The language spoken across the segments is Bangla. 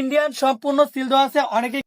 ইন্ডিয়ান সম্পূর্ণ সিল দেওয়া আছে, অনেকে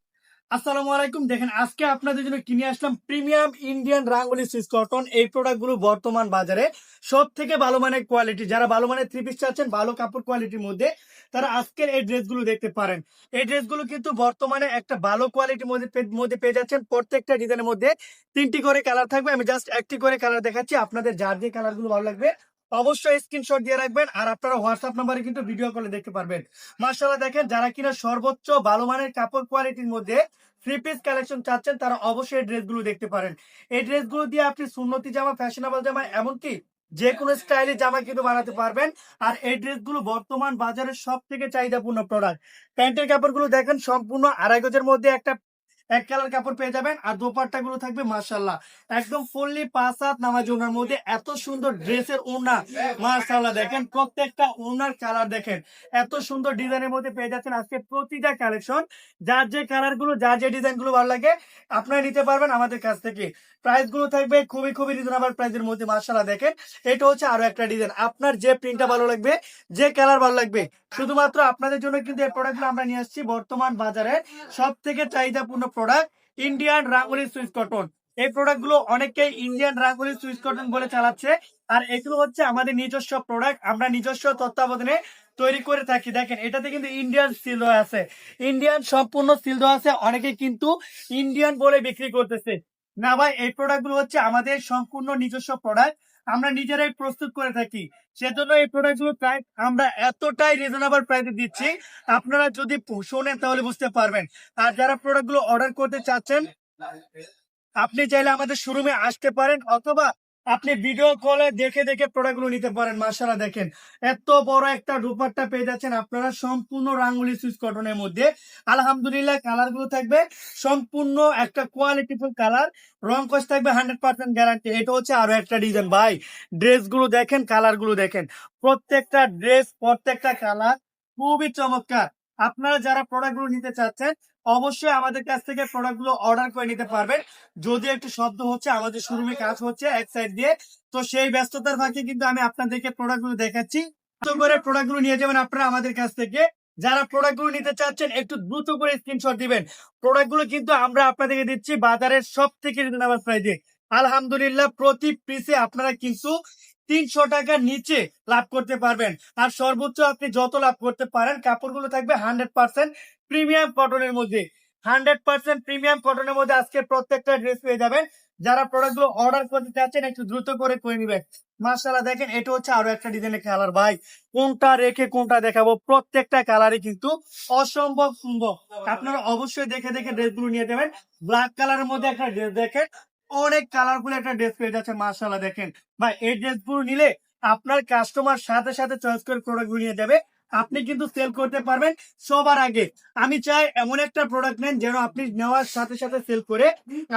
আসসালামু আলাইকুম। দেখেন, আজকে আপনাদের জন্য কিনে আসলাম premium Indian Rangoli Swiss cotton. এই প্রোডাক্টগুলো বর্তমান বাজারে সব থেকে ভালো মানের কোয়ালিটি যারা ভালো মানের থ্রি পিস চাচ্ছেন, ভালো কাপড় কোয়ালিটির মধ্যে তারা আজকের এই ড্রেসগুলো দেখতে পারেন। এই ড্রেসগুলো কিন্তু বর্তমানে একটা ভালো কোয়ালিটির মধ্যে মধ্যে পেয়ে যাচ্ছেন। প্রত্যেকটা ডিজাইনের মধ্যে তিনটি করে কালার থাকবে। আমি জাস্ট একটি করে কালার দেখাচ্ছি। আপনাদের যার যে কালারগুলো ভালো লাগবে অবশ্যই স্ক্রিনশট দিয়ে রাখবেন আর আপনারা হোয়াটসঅ্যাপ নাম্বারে কিন্তু ভিডিও কলে দেখতে পারবেন। মার্শাল্লাহ দেখেন যারা কিনা সর্বোচ্চ ভালো মানের কাপড় কোয়ালিটির মধ্যে থ্রি পিস কালেকশন চাচ্ছেন, তারা অবশ্যই এই ড্রেসগুলো দেখতে পারেন। এই ড্রেসগুলো দিয়ে আপনি সুন্নতি জামা ফ্যাশনেবল জামা, এমনকি যে কোনো স্টাইলের জামা কিন্তু বানাতে পারবেন। আর এই ড্রেসগুলো বর্তমান বাজারের সব থেকে চাহিদাপূর্ণ প্রোডাক্ট প্যান্টের কাপড়গুলো দেখেন সম্পূর্ণ আড়াই গজের মধ্যে একটা এক কালার কাপড় পেয়ে যাবেন আর দোপাট্টা গুলো থাকবে মার্শাল্লাহ একদম ফুললি পাঁচ হাত নামাজ ওনার মধ্যে, এত সুন্দর ড্রেসের ওনা মার্শাল্লাহ দেখেন, প্রত্যেকটা ওনার কালার দেখেন। এত সুন্দর ডিজাইনের মধ্যে পেয়ে যাচ্ছেন আজকে প্রতিটা কালেকশন। যার যে কালারগুলো যার যে ডিজাইনগুলো ভালো লাগে আপনারা নিতে পারবেন আমাদের কাছ থেকে। প্রাইসগুলো থাকবে খুবই খুবই রিজনেবল প্রাইসের মধ্যে মার্শাল্লাহ দেখেন, এটা হচ্ছে আরও একটা ডিজাইন। আপনার যে প্রিন্টটা ভালো লাগবে, যে কালার ভালো লাগবে শুধুমাত্র আপনাদের জন্য কিন্তু এই প্রোডাক্টগুলো আমরা নিয়ে আসছি বর্তমান বাজারে। সব থেকে চাহিদাপূর্ণ product Indian Rangoli Swiss cotton এই প্রোডাক্টগুলো অনেকেই ইন্ডিয়ান রাঙ্গুলি সুইস কটন বলে চালাচ্ছে। আর এগুলো হচ্ছে আমাদের নিজস্ব প্রোডাক্ট আমরা নিজস্ব তত্ত্বাবধানে তৈরি করে থাকি। দেখেন, এটাতে কিন্তু ইন্ডিয়ান সিল দেওয়া আছে। ইন্ডিয়ান সম্পূর্ণ সিল দেওয়া আছে। অনেকে কিন্তু ইন্ডিয়ান বলে বিক্রি করতেছে। না ভাই, এই প্রোডাক্টগুলো হচ্ছে আমাদের সম্পূর্ণ নিজস্ব প্রোডাক্ট আমরা নিজেরাই প্রস্তুত করে থাকি। সেজন্য এই প্রোডাক্টগুলো প্রায় আমরা এতটাই রিজনেবল প্রাইসে দিচ্ছি। আপনারা যদি শোনেন তাহলে বুঝতে পারবেন। আর যারা প্রোডাক্টগুলো অর্ডার করতে চাচ্ছেন, আপনি চাইলে আমাদের শোরুমে আসতে পারেন অথবা আপনি ভিডিও কলে দেখে দেখে প্রোডাক্টগুলো নিতে পারেন মার্শাল্লাহ দেখেন। এত বড় একটা দুপাট্টা পেয়ে যাচ্ছেন আপনারা সম্পূর্ণ রাঙ্গুলি সুইচ কটনের মধ্যে। আলহামদুলিল্লাহ কালারগুলো থাকবে, সম্পূর্ণ একটা কোয়ালিটিফুল কালার রং কস থাকবে হান্ড্রেড পার্সেন্ট গ্যারান্টি এটা হচ্ছে আরও একটা ডিজাইন ভাই ড্রেসগুলো দেখেন কালারগুলো দেখেন। প্রত্যেকটা ড্রেস প্রত্যেকটা কালার খুবই চমৎকার। আপনারা যারা প্রোডাক্টগুলো নিতে চাচ্ছেন, অবশ্যই আমাদের কাছ থেকে প্রোডাক্টগুলো অর্ডার করে নিতে পারবেন। যদি একটু শব্দ হচ্ছে, আমাদের শোরুমে কাজ হচ্ছে এক সাইড দিয়ে, তো সেই ব্যস্ততার ফাঁকে কিন্তু আমি আপনাদেরকে প্রোডাক্টগুলো দেখাচ্ছি। করে প্রোডাক্টগুলো নিয়ে যাবেন আপনারা আমাদের কাছ থেকে। যারা প্রোডাক্টগুলো নিতে চাচ্ছেন, একটু দ্রুত করে স্ক্রিনশট দিবেন। প্রোডাক্টগুলো কিন্তু আমরা আপনাদেরকে দিচ্ছি বাজারের সব থেকে রিজনেবল প্রাইসে আলহামদুলিল্লাহ, প্রতি পিসে আপনারা কিন্তু তিনশো টাকার নিচে লাভ করতে পারবেন। আর সর্বোচ্চ আপনি যত লাভ করতে পারেন, কাপড়গুলো থাকবে হান্ড্রেড পার্সেন্ট প্রিমিয়াম কটনের মধ্যে। হান্ড্রেড পার্সেন্ট প্রিমিয়াম কটনের মধ্যে আজকে প্রত্যেকটা ড্রেস পেয়ে যাবেন। যারা প্রোডাক্টগুলো অর্ডার করতে চাচ্ছেন, একটু দ্রুত করে করে নিবেন। মার্শাল্লাহ দেখেন এটা হচ্ছে আরও একটা ডিজাইনের কালার ভাই, কোনটা রেখে কোনটা দেখাবো? প্রত্যেকটা কালারই কিন্তু অসম্ভব সুন্দর। আপনারা অবশ্যই দেখে দেখে ড্রেসগুলো নিয়ে যাবেন। ব্ল্যাক কালারের মধ্যে একটা ড্রেস দেখেন। অনেক কালারফুল একটা ড্রেস পেয়ে যাচ্ছে মার্শাল্লাহ দেখেন। ভাই, এই ড্রেসগুলো নিলে আপনার কাস্টমার সাথে সাথে চয়েস করে প্রোডাক্টগুলো নিয়ে যাবে। আপনি কিন্তু সেল করতে পারবেন সবার আগে। আমি চাই এমন একটা প্রোডাক্ট নেন যেন আপনি নেওয়ার সাথে সাথে সেল করে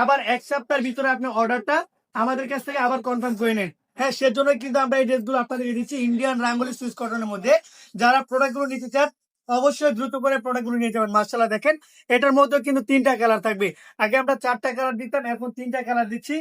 আবার এক সপ্তাহের ভিতরে আপনি অর্ডারটা আমাদের কাছ থেকে আবার কনফার্ম করে নেন। হ্যাঁ সেজন্য কিন্তু আমরা এই ড্রেসগুলো আপনাদেরকে দিচ্ছি ইন্ডিয়ান রাঙ্গুলি সুইচ কটনের মধ্যে। যারা প্রোডাক্টগুলো নিতে চান অবশ্যই দ্রুত করে প্রোডাক্টগুলো নিয়ে যাবেন। মার্শাল্লাহ দেখেন, এটার মধ্যে কিন্তু তিনটা কালার থাকবে। আগে আমরা চারটা কালার দিতাম, এখন তিনটা কালার দিচ্ছি।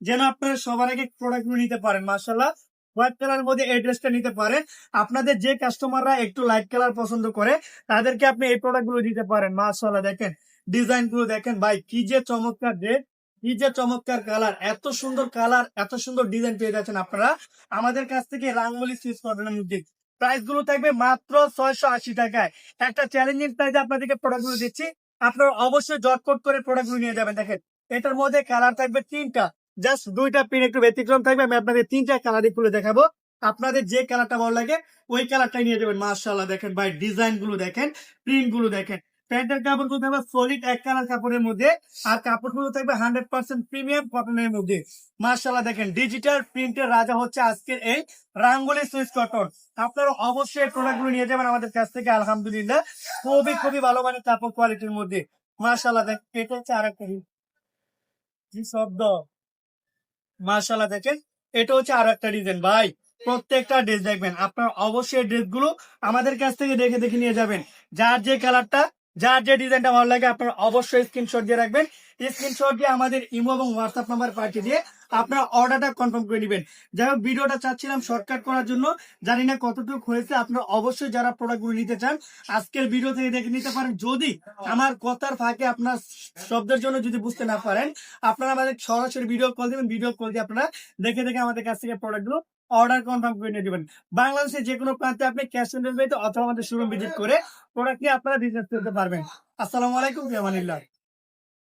যেন আপনারা সবার আগে প্রোডাক্টগুলো নিতে পারেন মার্শাল্লাহ হোয়াইট কালার মধ্যে এই ড্রেসটা নিতে পারেন। আপনাদের যে কাস্টমাররা একটু লাইট কালার পছন্দ করে, তাদেরকে আপনি এই প্রোডাক্টগুলো দিতে পারেন মার্শাল্লাহ দেখেন। ডিজাইনগুলো দেখেন, ভাই, কি যে চমৎকার ড্রেস কি যে চমৎকার কালার এত সুন্দর কালার এত সুন্দর ডিজাইন পেয়ে যাচ্ছেন আপনারা। আমাদের কাছ থেকে রাঙ্গলি সুইচ করবেন প্রাইসগুলো থাকবে মাত্র ছয়শো আশি টাকায়। একটা চ্যালেঞ্জিং প্রাইসে আপনাদেরকে প্রোডাক্টগুলো দিচ্ছি। আপনারা অবশ্যই জটপট করে প্রোডাক্ট নিয়ে যাবেন, দেখেন। এটার মধ্যে কালার থাকবে তিনটা। জাস্ট দুইটা পিন একটু ব্যতিক্রম থাকবে, আমি আপনাদের তিনটা কালারই খুলে দেখাবো। আপনাদের যে কালারটা ভালো লাগে, ওই কালারটাই নিয়ে যাবেন মার্শাল্লাহ দেখেন ভাই ডিজাইনগুলো দেখেন প্রিন্টগুলো দেখেন। প্যান্টের কাপড়গুলো থাকবে সলিড এক কালার কাপড়ের মধ্যে, আর কাপড়গুলো থাকবে হান্ড্রেড পার্সেন্ট প্রিমিয়াম কটনের মধ্যে। মার্শাল্লাহ দেখেন ডিজিটাল প্রিন্টের রাজা হচ্ছে আজকের এই রাঙ্গুলি সুইচ কটন। আপনারা অবশ্যই প্রোডাক্টগুলো নিয়ে যাবেন আমাদের কাছ থেকে, আলহামদুলিল্লাহ। খুবই খুবই ভালো মানে কাপড় কোয়ালিটির মধ্যে। মার্শাল্লাহ দেখেন, এটা হচ্ছে আর একটা কি শব্দ? মার্শাল্লাহ দেখেন, এটা হচ্ছে আর একটা ডিজাইন ভাই, প্রত্যেকটা ড্রেস দেখবেন। আপনার অবশ্যই ড্রেসগুলো আমাদের কাছ থেকে দেখে দেখে নিয়ে যাবেন। যার যে কালারটা যার যে ডিজাইনটা ভালো লাগে আপনারা অবশ্যই স্ক্রিনশট দিয়ে রাখবেন। স্ক্রিনশট দিয়ে আমাদের ইমো এবং হোয়াটসঅ্যাপ নাম্বার পাঠিয়ে দিয়ে আপনার অর্ডারটা কনফার্ম করে নেবেন। যাই হোক, ভিডিওটা চাচ্ছিলাম শর্টকাট করার জন্য। জানি না কতটুকু হয়েছে। আপনারা অবশ্যই যারা প্রোডাক্টগুলো নিতে চান, আজকের ভিডিও থেকে দেখে নিতে পারেন। যদি আমার কথার ফাঁকে আপনার শব্দের জন্য যদি বুঝতে না পারেন, আপনারা আমাদের সরাসরি ভিডিও কল দিবেন। ভিডিও কল দিয়ে আপনারা দেখে দেখে আমাদের কাছ থেকে প্রোডাক্টগুলো অর্ডার কনফার্ম করে নিয়ে দেবেন বাংলাদেশের যে কোনো প্রান্তে আপনি ক্যাশ অন ডেলিভারিতে অথবা আমাদের শোরুম ভিজিট করে প্রোডাক্ট নিয়ে আপনারা বিজনেস করতে পারবেন। আসসালামু আলাইকুম ফিয়ামানিল্লাহ